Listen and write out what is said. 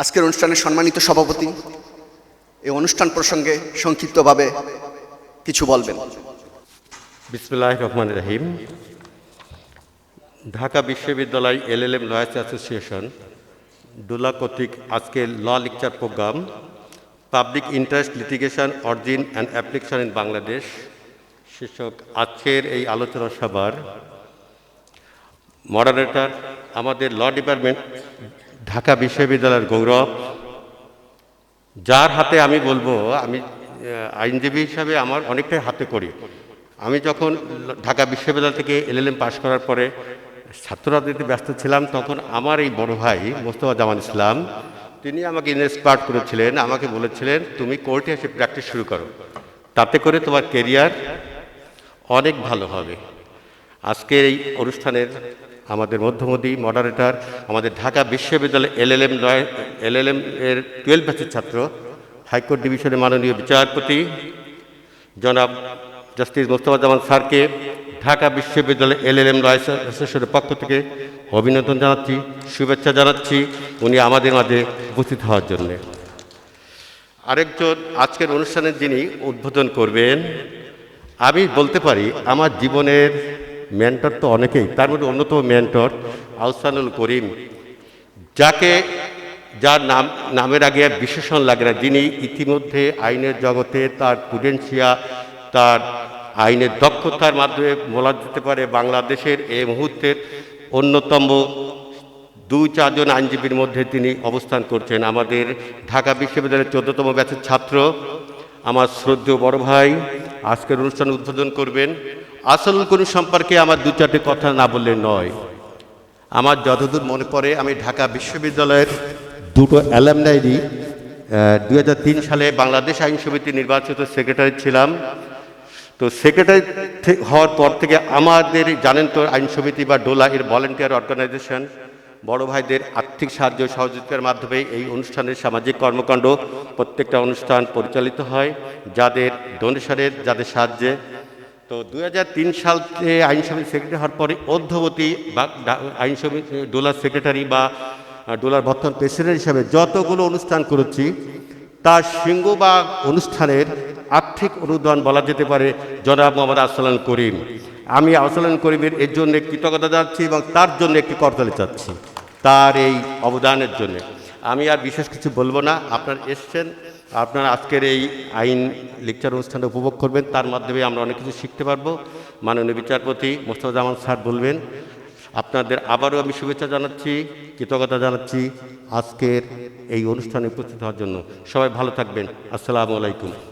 আজকের অনুষ্ঠানের সম্মানিত সভাপতি এই অনুষ্ঠান প্রসঙ্গে সংক্ষিপ্তভাবে কিছু বলবেন। বিসমুল্লাহ রহমান রাহিম। ঢাকা বিশ্ববিদ্যালয় এলএলএম লয়ার্স অ্যাসোসিয়েশন ডুলা কর্তৃক আজকে law lecture program, public interest litigation, origin and application in Bangladesh. শীর্ষক আজকের এই আলোচনা সভার মডারেটর আমাদের ল ডিপার্টমেন্ট ঢাকা বিশ্ববিদ্যালয়ের গৌরব, যার হাতে আমি বলব, আমি আইনজীবী হিসাবে আমার অনেকটাই হাতে করি। আমি যখন ঢাকা বিশ্ববিদ্যালয় থেকে এলএলএম পাশ করার পরে ছাত্র রাজনীতি ব্যস্ত ছিলাম, তখন আমার এই বড় ভাই মোস্তফা জামান ইসলাম, তিনি আমাকে ইন্সপায়ার করেছিলেন, আমাকে বলেছিলেন, তুমি কোর্টে এসে প্র্যাকটিস শুরু করো। তাতে করে তোমার কেরিয়ার অনেক ভালো হবে। আজকের এই অনুষ্ঠানের আমাদের মধ্যমতি মডারেটর আমাদের ঢাকা বিশ্ববিদ্যালয় এলএলএম লয় এলএলএম এর টুয়েলভ ব্যাচের ছাত্র, হাইকোর্ট ডিভিশনের মাননীয় বিচারপতি, জনাব জাস্টিস মোস্তফা জামান স্যারকে, ঢাকা বিশ্ববিদ্যালয় এলএলএম লয়েস অ্যাসোসিয়েশনের পক্ষ থেকে অভিনন্দন জানাচ্ছি, শুভেচ্ছা জানাচ্ছি উনি আমাদের মাঝে উপস্থিত হওয়ার জন্যে। আরেকজন আজকের অনুষ্ঠানের যিনি উদ্বোধন করবেন, আমি বলতে পারি আমার জীবনের মেন্টর তো অনেকেই, তার মধ্যে অন্যতম মেন্টর আহসানুল করিম। যাকে, যার নাম, নামের আগে বিশেষণ লাগে না, যিনি ইতিমধ্যে আইনের জগতে তার পুডেন্সিয়া তার আইনের দক্ষতার মাধ্যমে বলা যেতে পারে বাংলাদেশের এই মুহূর্তের অন্যতম দুই, চারজন আইনজীবীর মধ্যে তিনি অবস্থান করছেন। আমাদের ঢাকা বিশ্ববিদ্যালয়ের চোদ্দতম ব্যাচের ছাত্র, আমার শ্রদ্ধেয় বড় ভাই, আজকের অনুষ্ঠান উদ্বোধন করবেন। আসল কোন সম্পর্কে আমার দু চারটে কথা না বললে নয়। আমার যতদূর মনে পড়ে, আমি ঢাকা বিশ্ববিদ্যালয়ের দুটো অ্যালামনাইরই দুই সালে বাংলাদেশ আইন সমিতি নির্বাচিত সেক্রেটারি ছিলাম। তো সেক্রেটারি হওয়ার পর থেকে আমাদের জানেন তো আইন সমিতি বা ডোলা এর ভলেন্টিয়ার অর্গানাইজেশন বড় ভাইদের আর্থিক সাহায্য, সহযোগিতার মাধ্যমে এই অনুষ্ঠানের সামাজিক কর্মকাণ্ড প্রত্যেকটা অনুষ্ঠান পরিচালিত হয়, যাদের ডোনেশনের যাদের সাহায্যে তো দু সাল থেকে আইন সমিতি সেক্রেটারি হওয়ার পরে অধ্যবতী বা ডা- আইন সমিতি ডোলার সেক্রেটারি বা ডোলার বর্তমান প্রেসিডেন্ট হিসাবে যতগুলো অনুষ্ঠান করেছি, তার সিংহ বা অনুষ্ঠানের আর্থিক অনুদান বলা যেতে পারে, জনাব মোহাম্মদ আসলান করিম। আমি আসলান করিমের এর জন্য কৃতজ্ঞতা যাচ্ছি এবং তার জন্য একটি করতালি চাচ্ছি, তার এই অবদানের জন্য। আমি আর বিশেষ কিছু বলব না, আপনার এসছেন আপনারা আজকের এই আইন লেকচার অনুষ্ঠানে উপভোগ করবেন। তার মাধ্যমে আমরা অনেক কিছু শিখতে পারব। মাননীয় বিচারপতি মোস্তফা জামান স্যার বলবেন। আপনাদের আবারও আমি শুভেচ্ছা জানাচ্ছি, কৃতজ্ঞতা জানাচ্ছি আজকের এই অনুষ্ঠানে উপস্থিত হওয়ার জন্য। সবাই ভালো থাকবেন। আসসালামু আলাইকুম।